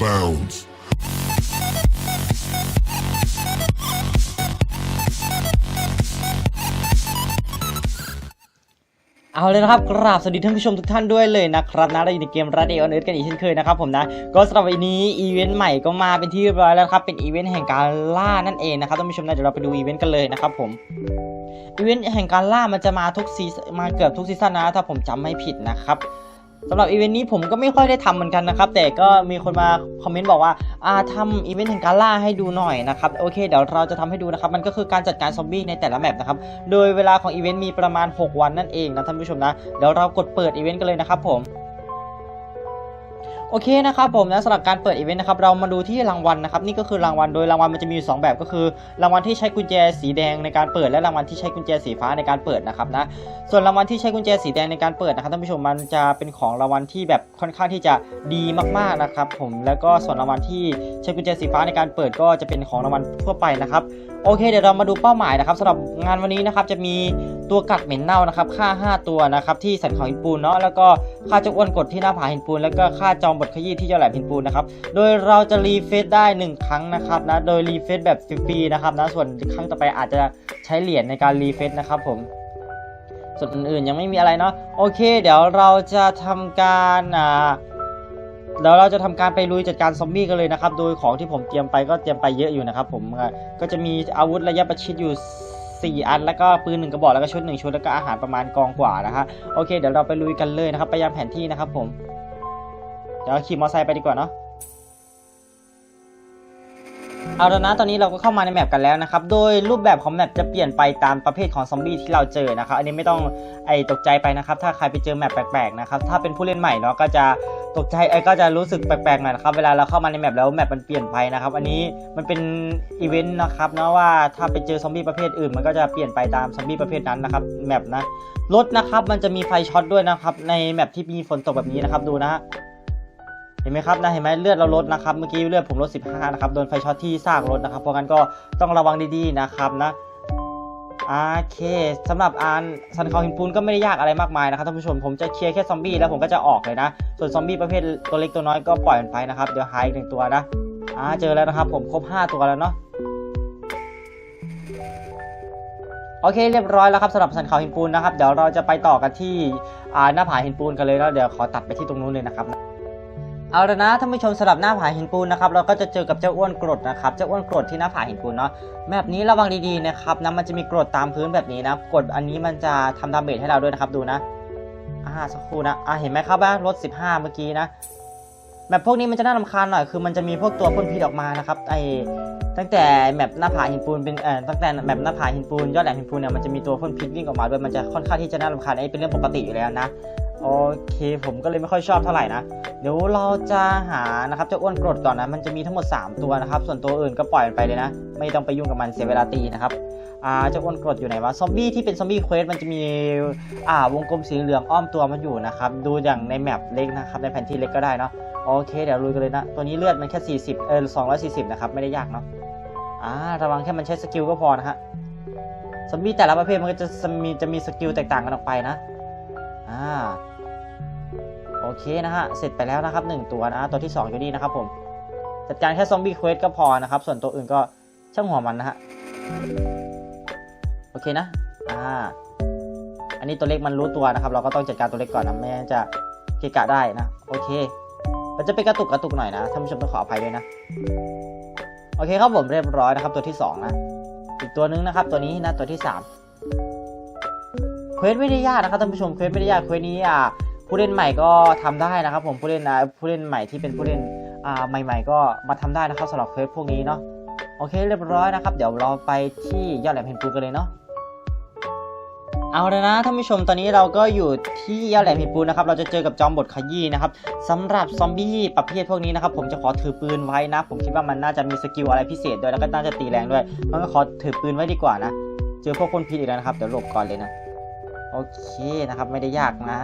bounds. เอาเลยนะครับกราบสวัสดีท่านผู้ชมทุกท่านด้วยเลยนะครับนะเราอยู่ในเกมรัดเออเนิร์ดกันอีกเช่นเคยนะครับผมนะก็สำหรับวันนี้อีเวนต์ใหม่ก็มาเป็นที่เรียบร้อยแล้วครับเป็นอีเวนต์แห่งการล่านั่นเองนะครับท่านผู้ชมนะเดี๋ยวเราไปดูอีเวนต์กันเลยนะครับผมอีเวนต์แห่งการล่ามันจะมาทุกซีมาเกือบทุกซีซั่นนะถ้าผมจำไม่ผิดนะครับ สำหรับอีเวนต์นี้ผมก็ไม่ค่อยได้ทำเหมือนกันนะครับ แต่ก็มีคนมาคอมเมนต์บอกว่าอ่าทำอีเวนต์แห่งการล่าให้ดูหน่อยนะครับโอเคเดี๋ยวเราจะทำให้ดูนะครับ มันก็คือการจัดการซอมบี้ในแต่ละแมปนะครับ โดยเวลาของอีเวนต์มีประมาณ 6 วันนั่นเองนะท่านผู้ชมนะ เดี๋ยวเรากดเปิดอีเวนต์กันเลยนะครับผม โอเคนะครับผมนะสำหรับการเปิดอีเวนต์นะครับเรามาดูที่รางวัลนะครับนี่ก็คือรางวัลโดยรางวัลมันจะมีอยู่สองแบบก็คือ รางวัลที่ใช้กุญแจสีแดงในการเปิดและรางวัลที่ใช้กุญแจสีฟ้าในการเปิดนะครับนะส่วนรางวัลที่ใช้กุญแจสีแดงในการเปิดนะครับท่านผู้ชมมันจะเป็นของรางวัลที่แบบค่อนข้างที่จะดีมากๆนะครับผมแล้วก็ส่วนรางวัลที่ใช้กุญแจสีฟ้าในการเปิดก็จะเป็นของรางวัลทั่วไปนะครับโอเค เดี๋ยวเรามาดูเป้าหมายนะครับสำหรับงานวันนี้นะครับจะมีตัวกัดเหม็นเน่านะครับค่า 5 ตัวนะครับที่สันเขาหินปูนเนาะแล้วก็ค่าเจ้าอ้วนกดที่หน้าผาหินปูนแล้วก็ค่าจอมบทขยี้ที่เจ้าแหลมหินปูนนะครับ โดยเราจะรีเฟซได้ 1 ครั้งนะครับนะ โดยรีเฟซแบบฟรีๆนะครับนะ ส่วนครั้งต่อไปอาจจะใช้เหรียญในการรีเฟซนะครับผม ส่วนอื่นๆยังไม่มีอะไรเนาะ โอเค เดี๋ยวเราจะทำการอ่าเดี๋ยวเราจะทำการไปลุยจัดการซอมบี้กันเลยนะครับ โดยของที่ผมเตรียมไปก็เตรียมไปเยอะอยู่นะครับผม ก็จะมีอาวุธระยะประชิดอยู่ 4 อัน แล้วก็ปืนหนึ่งกระบอก แล้วก็ชุดหนึ่งชุด แล้วก็อาหารประมาณกองกว่านะฮะ โอเค เดี๋ยวเราไปลุยกันเลยนะครับ ไปยังแผนที่นะครับผม ดี๋ยวขี่มอเตอร์ไซค์ไปดีกว่าเนาะเอาแล้วนะตอนนี้เราก็เข้ามาในแมปกันแล้วนะครับ โดยรูปแบบของแมปจะเปลี่ยนไปตามประเภทของซอมบี้ที่เราเจอนะครับ อันนี้ไม่ต้องไอตกใจไปนะครับ ถ้าใครไปเจอแมปแปลกๆนะครับ ถ้าเป็นผู้เล่นใหม่เนาะก็จะตกใจไอก็จะรู้สึกแปลกๆหน่อยนะครับ เวลาเราเข้ามาในแมปแล้วแมปมันเปลี่ยนไปนะครับ อันนี้มันเป็นอีเวนต์นะครับเนาะว่าถ้าไปเจอซอมบี้ประเภทอื่น มันก็จะเปลี่ยนไปตามซอมบี้ประเภทนั้นนะครับแมปนะ รถนะครับมันจะมีไฟช็อตด้วยนะครับ ในแมปที่มีฝนตกแบบนี้นะครับดูนะฮะ เห็นไหมครับนะเห็นไหมเลือดเราลดนะครับเมื่อกี้เลือดผมลด 15นะครับโดนไฟช็อตที่ซากรถนะครับเพราะงั้นก็ต้องระวังดีๆนะครับนะโอเคสำหรับอานซันคอหินปูนก็ไม่ได้ยากอะไรมากมายนะครับท่านผู้ชมผมจะเคลียร์แค่ซอมบี้แล้วผมก็จะออกเลยนะ ส่วนซอมบี้ประเภทตัวเล็กตัวน้อยก็ปล่อยมันไปนะครับเดี๋ยวหายอีกหนึ่งตัวนะอ่าเจอแล้วนะครับผมครบ 5 ตัวแล้วเนาะโอเคเรียบร้อยแล้วครับสำหรับสันเขาหินปูนนะครับเดี๋ยวเราจะไปต่อกันที่อ่าหน้าผาหินปูนกันเลยแล้วเดี๋ยวขอตัดไปที่ตรงนู้นเลยนะครับ เอาละนะท่านผู้ชมสำหรับหน้าผาหินปูนนะครับเราก็จะเจอกับเจ้าอ้วนกรดนะครับเจ้าอ้วนกรดที่หน้าผาหินปูนเนาะแบบนี้ระวังดีๆนะครับนะมันจะมีกรดตามพื้นแบบนี้นะกรดอันนี้มันจะทำดาเมจให้เราด้วยนะครับดูนะอ่าสักครู่นะอ่าเห็นไหมครับว่าลด15 เมื่อกี้นะแบบพวกนี้มันจะน่ารำคาญหน่อยคือมันจะมีพวกตัวพ่นพิษออกมานะครับไอตั้งแต่แมปหน้าผาหินปูนเป็นเอ่อตั้งแต่แมปหน้าผาหินปูนยอดแหลมหินปูนเนี่ยมันจะมีตัวพ่นพิษวิ่งออกมาด้วยมันจะค่อนข้างที่จะน่ารำคาญไอ้เป็นเรื่องปกติอยู่แล้วนะ โอเค ผมก็เลยไม่ค่อยชอบเท่าไหร่นะ เดี๋ยวเราจะหานะครับเจ้าอ้วนกรดก่อนนะ มันจะมีทั้งหมด 3 ตัวนะครับ ส่วนตัวอื่นก็ปล่อยมันไปเลยนะ ไม่ต้องไปยุ่งกับมันเสียเวลาตีนะครับ อ่า เจ้าอ้วนกรดอยู่ไหนวะ ซอมบี้ที่เป็นซอมบี้เควสมันจะมี อ่า วงกลมสีเหลืองอ้อมตัวมันอยู่นะครับ ดูอย่างในแมปเล็กนะครับ ในแผนที่เล็กก็ได้เนาะ โอเค เดี๋ยวลุยกันเลยนะ ตัวนี้เลือดมันแค่ 40 เออ240 นะครับ ไม่ได้ยากเนาะ อ่า ระวังแค่มันใช้สกิลก็พอนะฮะ ซอมบี้แต่ละประเภทมันก็จะมีจะมีสกิลแตกต่างกันออกไปนะ อ่า โอเคนะฮะ เสร็จไปแล้วนะครับ 1 ตัวนะ ตัวที่ 2 อยู่นี่นะครับผม จัดการแค่ซอมบี้เควสก็พอนะครับ ส่วนตัวอื่นก็ช่างหัวมันนะฮะ โอเคนะ อ่า อันนี้ตัวเล็กมันรู้ตัวนะครับ เราก็ต้องจัดการตัวเล็กก่อนนะ ไม่งั้นจะเกะกะได้นะ โอเค มันจะเป็นกระตุกกระตุกหน่อยนะ ท่านผู้ชมต้องขออภัยด้วยนะ โอเคครับผมเรียบร้อยนะครับ ตัวที่ 2 นะ อีกตัวนึงนะครับ ตัวนี้นะ ตัวที่3เควสไม่ได้ยากนะครับท่านผู้ชม เควสไม่ได้ยาก เควสนี้อ่า ผู้เล่นใหม่ก็ทำได้นะครับ ผมผู้เล่นนะผู้เล่นใหม่ที่เป็นผู้เล่นอ่าใหม่ ๆ ก็มาทำได้นะครับสำหรับเควสพวกนี้เนาะโอเคเรียบร้อยนะครับ เดี๋ยวเราไปที่ยอดแหลมหินปูกันเลยเนาะเอาเลยนะท่านผู้ชมตอนนี้เราก็อยู่ที่ยอดแหลมหินปูนนะครับเราจะเจอกับจอมบทขยี้นะครับสำหรับซอมบี้ประเภทพวกนี้นะครับผมจะขอถือปืนไว้นะ ผมคิดว่ามันน่าจะมีสกิลอะไรพิเศษด้วยแล้วก็น่าจะตีแรงด้วยมันก็ขอถือปืนไว้ดีกว่านะ เจอพวกคนพิษอีกแล้วนะครับเดี๋ยวหลบก่อนเลยนะ โอเคนะครับไม่ได้ยากนะ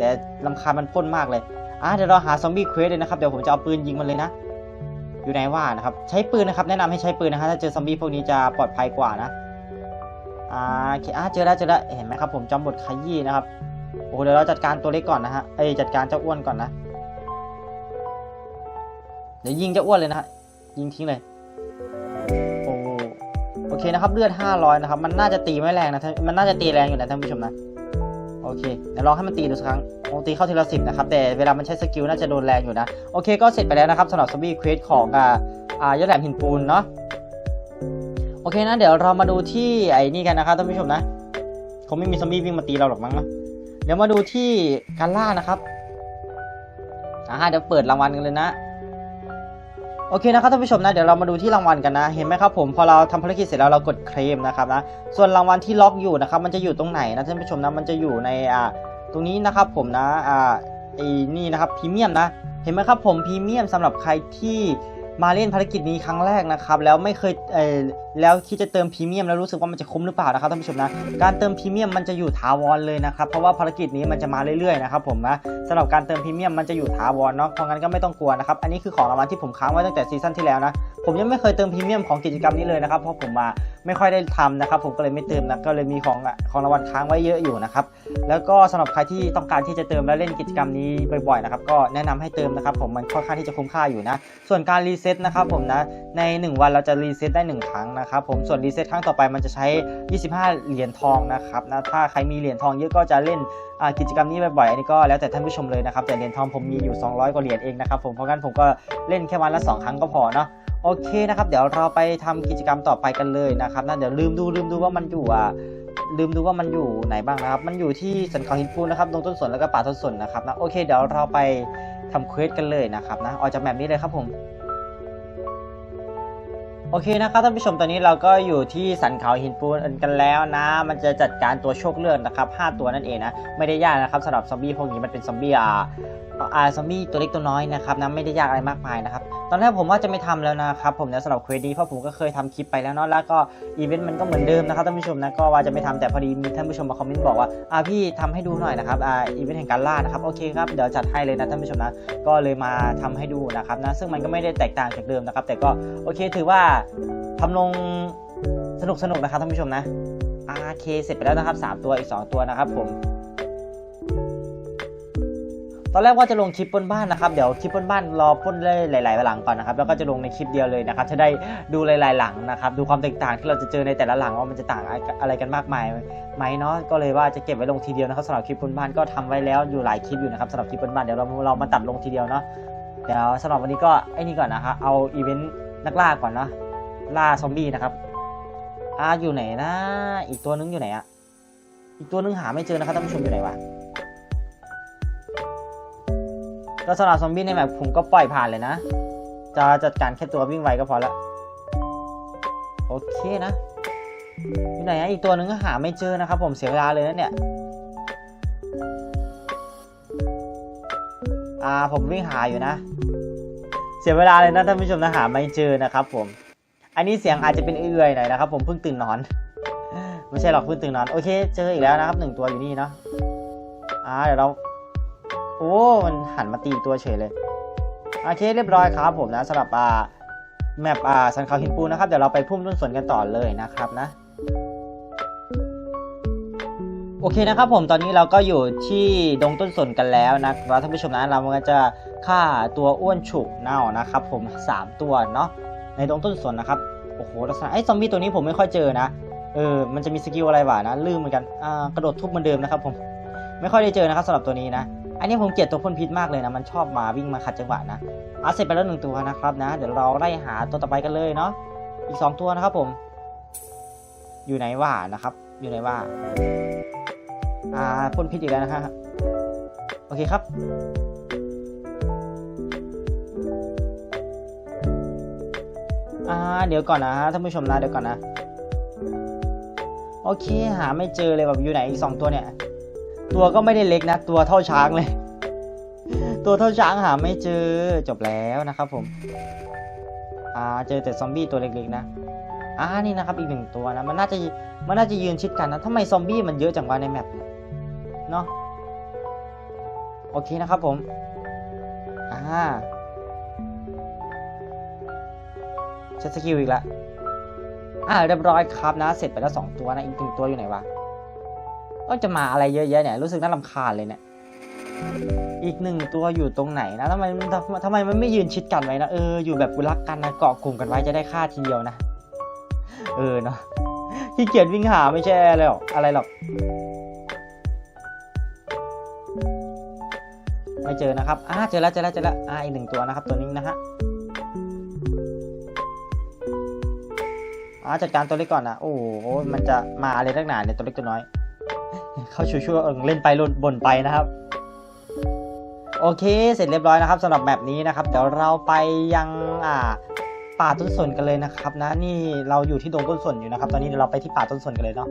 แต่ลำคาญมันพ่นมากเลยอะเดี๋ยวเราหาซอมบี้เควสเลยนะครับ เดี๋ยวผมจะเอาปืนยิงมันเลยนะ อยู่ไหนว่านะครับ ใช้ปืนนะครับ แนะนำให้ใช้ปืนนะฮะถ้าเจอซอมบี้พวกนี้จะปลอดภัยกว่านะ อ่าโอเคอะเจอแล้วเจอแล้วเห็นไหมครับ ผมจอมบทขยี้นะครับ โอ้เดี๋ยวเราจัดการตัวเล็กก่อนนะฮะ เอ้ยจัดการเจ้าอ้วนก่อนนะ เดี๋ยวยิงเจะอ้วนเลยนะฮะ ยิงทิ้งเลย โอ้โอเคนะครับ เลือด500นะครับ มันน่าจะตีไม่แรงนะ มันน่าจะตีแรงอยู่นะท่านผู้ชมนะ เคเดี๋ยวลองให้มันตีดูสักครั้งโอตีเข้าทีละสิบนะครับ แต่เวลามันใช้สกิลน่าจะโดนแรงอยู่นะ โอเคก็เสร็จไปแล้วนะครับสำหรับซอมบี้เควสของอ่าอ่ายอดแหลมหินปูนเนาะโอเคนะเดี๋ยวเรามาดูที่ไอ้นี่กันนะครับท่านผู้ชมนะคงไม่มีซอมบี้วิ่งมาตีเราหรอกมั้งนะเดี๋ยวมาดูที่การล่านะครับอ่าเดี๋ยวเปิดรางวัลกันเลยนะ โอเคนะครับท่านผู้ชมนะเดี๋ยวเรามาดูที่รางวัลกันนะ เห็นไหมครับผมพอเราทำภารกิจเสร็จแล้วเรากดเคลมนะครับนะส่วนรางวัลที่ล็อกอยู่นะครับมันจะอยู่ตรงไหนนะท่านผู้ชมนะมันจะอยู่ในอ่าตรงนี้นะครับผมนะอ่าไอ้นี่นะครับพรีเมียมนะ เห็นไหมครับผมพรีเมียมสำหรับใครที่มาเล่นภารกิจนี้ครั้งแรกนะครับแล้วไม่เคยเออแล้วคิดจะเติมพรีเมียมแล้วรู้สึกว่ามันจะคุ้มหรือเปล่านะครับท่านผู้ชมนะ การเติมพรีเมียมมันจะอยู่ถาวรเลยนะครับ เพราะว่าภารกิจนี้มันจะมาเรื่อยๆนะครับผมนะสำหรับการเติมพรีเมียมมันจะอยู่ถาวรเนาะ เพราะงั้นก็ไม่ต้องกลัวนะครับ อันนี้คือของรางวัลที่ผมค้างไว้ตั้งแต่ซีซั่นที่แล้วนะ ผมยังไม่เคยเติมพรีเมียมของกิจกรรมนี้เลยนะครับ เพราะผมมาไม่ค่อยได้ทำนะครับ ผมก็เลยไม่เติมนะ ก็เลยมีของของรางวัลค้างไว้เยอะอยู่นะครับ แล้วก็สำหรับใครที่ต้องการที่จะเติมและเล่นกิจกรรมนี้บ่อยๆนะครับก็แนะนำให้เติมนะครับผมมันค่อนข้างที่จะคุ้มค่าอยู่นะ ส่วนการรีเซ็ตนะครับผมนะใน 1 วันเราจะรีเซ็ตได้ 1 ครั้งนะะครับผมส่วนรีเซ็ตครั้งต่อไปมันจะใช้ 25 เหรียญทองนะครับนะถ้าใครมีเหรียญทองเยอะก็จะเล่นกิจกรรมนี้บ่อยๆอันนี้ก็แล้วแต่ท่านผู้ชมเลยนะครับแต่เหรียญทองผมมีอยู่ 200 กว่าเหรียญเองนะครับผมเพราะงั้นผมก็เล่นแค่วันละ 2 ครั้งก็พอเนาะโอเคนะครับเดี๋ยวเราไปทำกิจกรรมต่อไปกันเลยนะครับนะเดี๋ยวลืมดูลืมดูว่ามันอยู่อะลืมดูว่ามันอยู่ไหนบ้างนะครับ มันอยู่ที่สันเขาหินปูนนะครับตรงต้นสนแล้วก็ป่าต้นสนนะครับนะโอเคเดี๋ยวเราไปทำเควสกันเลยนะครับนะออกจากแมปนี้เลยครับผม โอเคนะครับท่านผู้ชมตอนนี้เราก็อยู่ที่สันเขาหินปูนกันแล้วนะ มันจะจัดการตัวโชคเลือดนะครับ5ตัวนั่นเองนะ ไม่ได้ยากนะครับสำหรับซอมบี้พวกนี้มันเป็นซอมบี้อ่า อาซอมบี้ตัวเล็กตัวน้อยนะครับนะไม่ได้ยากอะไรมากมายนะครับ ตอนแรกผมว่าจะไม่ทำแล้วนะครับผมเนี่ยสำหรับเควสนี้เพราะผมก็เคยทำคลิปไปแล้วเนาะแล้วก็อีเวนต์มันก็เหมือนเดิมนะครับท่านผู้ชมนะก็ว่าจะไม่ทำแต่พอดีมีท่านผู้ชมมาคอมเมนต์บอกว่าอ่าพี่ทำให้ดูหน่อยนะครับอ่าอีเวนต์แห่งการล่านะครับโอเคครับเดี๋ยวจัดให้เลยนะท่านผู้ชมนะก็เลยมาทำให้ดูนะครับนะซึ่งมันก็ไม่ได้แตกต่างจากเดิมนะครับ แต่ก็โอเคถือว่าทำลงสนุกสนุกๆนะครับท่านผู้ชมนะอาโอเคเสร็จไปแล้วนะครับสามตัวอีกสองตัวนะครับผม ตอนแรกว่าจะลงคลิปป้นบ้านนะครับเดี๋ยวคลิปป้นบ้านรอป้นเลยหลายๆหลังก่อนนะครับแล้วก็จะลงในคลิปเดียวเลยนะครับจะได้ดูหลาย ๆ หลังนะครับดูความแตกต่างที่เราจะเจอในแต่ละหลังว่ามันจะต่างอะไรกันมากมายไหมเนาะก็เลยว่าจะเก็บไว้ลงทีเดียวนะครับสำหรับคลิปป้นบ้านก็ทำไว้แล้วอยู่หลายคลิปอยู่นะครับสำหรับคลิปป้นบ้านเดี๋ยวเราเรามาตัดลงทีเดียวเนาะเดี๋ยวสำหรับวันนี้ก็ไอ้นี่ก่อนนะครับเอาอีเวนต์นักล่าก่อนเนาะล่าซอมบี้นะครับอ่าอยู่ไหนนะ อีกตัวนึงอยู่ไหนอะอีกตัวนึงหาไม่เจอนะครับท่านผู้ชมอยู่ไหนวะ ก็สำหรับซอมบี้ในแมปผมก็ปล่อยผ่านเลยนะ จะจัดการแค่ตัววิ่งไวก็พอละโอเคนะอยู่ไหนอะอีกตัวหนึ่งก็หาไม่เจอนะครับ ผมเสียเวลาเลยนะเนี่ยอ่าผมวิ่งหาอยู่นะ เสียเวลาเลยนะท่านผู้ชมนะหาไม่เจอนะครับ ผม อันนี้เสียงอาจจะเป็นเอื่อยหน่อยนะครับ ผมเพิ่งตื่นนอน ไม่ใช่หรอกเพิ่งตื่นนอนโอเค เจออีกแล้วนะครับหนึ่งตัวอยู่นี่เนาะอ่าเดี๋ยวเรา โอ้มันหันมาตีตัวเฉยเลย โอเคเรียบร้อยครับผมนะสำหรับอ่าแมปอ่าสันเขาหินปูนะครับ เดี๋ยวเราไปพุ่มต้นสนกันต่อเลยนะครับนะ โอเคนะครับผมตอนนี้เราก็อยู่ที่ดงต้นสนกันแล้วนะครับท่านผู้ชมนะเราก็จะฆ่าตัวอ้วนฉุกเน่านะครับผมสามตัวเนาะในดงต้นสนนะครับโอ้โหลักษณะไอ้ซอมบี้ตัวนี้ผมไม่ค่อยเจอนะเออมันจะมีสกิลอะไรวะนะลืมเหมือนกันอ่ากระโดดทุบเหมือนเดิมนะครับผมไม่ค่อยได้เจอนะครับสำหรับตัวนี้นะ อันนี้ผมเกลียดตัวพ่นพิษมากเลยนะ มันชอบมาวิ่งมาขัดจังหวะนะเอาเสร็จไปแล้วหนึ่งตัวนะครับนะ เดี๋ยวเราไล่หาตัวต่อไปกันเลยเนาะ อีกสองตัวนะครับผม อยู่ไหนว่านะครับ อยู่ไหนว่า อ่าพ่นพิษอีกแล้วนะฮะ โอเคครับอ่าเดี๋ยวก่อนนะท่านผู้ชมนะเดี๋ยวก่อนนะ โอเค หาไม่เจอเลยแบบอยู่ไหนอีกสองตัวเนี่ย ตัวก็ไม่ได้เล็กนะ ตัวเท่าช้างเลย ตัวเท่าช้างหาไม่เจอจบแล้วนะครับผม อ่าเจอแต่ซอมบี้ตัวเล็กๆนะอ่านี่นะครับอีกหนึ่งตัวนะมันน่าจะมันน่าจะยืนชิดกันนะทำไมซอมบี้มันเยอะจังวะในแมปเนี่ยเนาะโอเคนะครับผมอ่าใช้สกิลอีกแล้วอ่าเรียบร้อยครับนะ เสร็จไปแล้วสองตัวนะอีกหนึ่งตัวอยู่ไหนวะ ก็จะมาอะไรเยอะแยะเนี่ยรู้สึกน่ารำคาญเลยเนี่ยอีกหนึ่งตัวอยู่ตรงไหนนะทำไมมันทำไมมันไม่ยืนชิดกันไว้นะเอออยู่แบบรักกันนะเกาะกลุ่มกันไว้จะได้ฆ่าทีเดียวนะ เออเนาะขี้เกียจวิ่งหาไม่ใช่อะไรหรอกอะไรหรอก ไม่เจอนะครับอ่าเจอแล้วเจอแล้วเจอแล้วอ่าอีกหนึ่งตัวนะครับ ตัวนี้นะฮะอ่าจัดการตัวเล็กก่อนนะโอ้โหมันจะมาอะไรตั้งนานเนี่ยตัวเล็กตัวน้อย เข้าช่วๆเล่นไปลนบ่นไปนะครับ โอเค เสร็จเรียบร้อยนะครับสำหรับแบบนี้นะครับ เดี๋ยวเราไปยังอ่าป่าต้นสนกันเลยนะครับนะนี่เราอยู่ที่ดงต้นสนอยู่นะครับ ตอนนี้เดี๋ยวเราไปที่ป่าต้นสนกันเลยเนาะ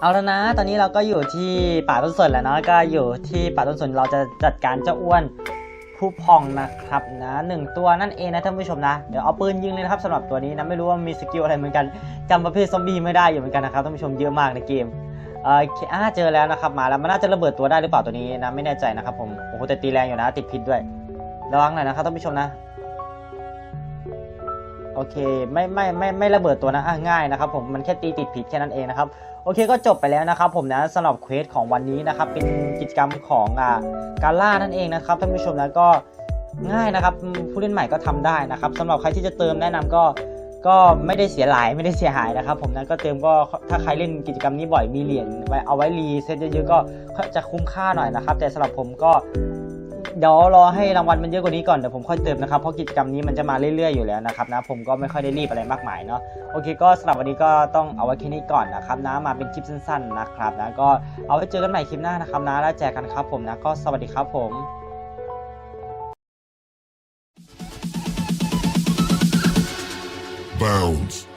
เอาแล้วนะ ตอนนี้เราก็อยู่ที่ป่าต้นสนแล้วเนาะก็อยู่ที่ป่าต้นสนเราจะจัดการเจ้าอ้วนผู้พองนะครับนะหนึ่งตัวนั่นเองนะท่านผู้ชมนะ เดี๋ยวเอาปืนยิงเลยนะครับสำหรับตัวนี้นะไม่รู้ว่ามีสกิลอะไรเหมือนกันจำประเภทซอมบี้ไม่ได้อยู่เหมือนกันนะครับท่านผู้ชมเยอะมากในเกม อออ่าเจอแล้วนะครับมาแล้วมันน่าจะระเบิดตัวได้หรือเปล่าตัวนี้นะไม่แน่ใจนะครับผมโอ้โหแต่ตีแรงอยู่นะ ติดพิษด้วยระวังหน่อยนะครับท่านผู้ชมนะโอเคไม่ไม่ไม่ไม่ระเบิดตัวนะอะง่ายนะครับผมมันแค่ตีติดผิดแค่นั้นเองนะครับโอเคก็จบไปแล้วนะครับผมนะสำหรับเควสของวันนี้นะครับเป็นกิจกรรมของอ่าการล่านั่นเองนะครับท่านผู้ชมนะก็ง่ายนะครับผู้เล่นใหม่ก็ทำได้นะครับสำหรับใครที่จะเติมแนะนำก็ ก็ไม่ได้เสียหลายไม่ได้เสียหายนะครับ ผมนะก็เติมก็ถ้าใครเล่นกิจกรรมนี้บ่อยมีเหรียญไว้เอาไว้รีเซ็ตเยอะๆก็จะคุ้มค่าหน่อยนะครับ แต่สำหรับผมก็เดี๋ยวรอให้รางวัลมันเยอะกว่านี้ก่อนเดี๋ยวผมค่อยเติมนะครับเพราะกิจกรรมนี้มันจะมาเรื่อยๆอยู่แล้วนะครับนะผมก็ไม่ค่อยได้รีบอะไรมากมายเนาะโอเคก็สำหรับวันนี้ก็ต้องเอาไว้แค่นี้ก่อนนะครับนะมาเป็นคลิปสั้นๆนะครับนะก็เอาไว้เจอกันใหม่คลิปหน้านะครับนะแล้วแจกกันครับผมนะก็สวัสดีครับผม Bounds.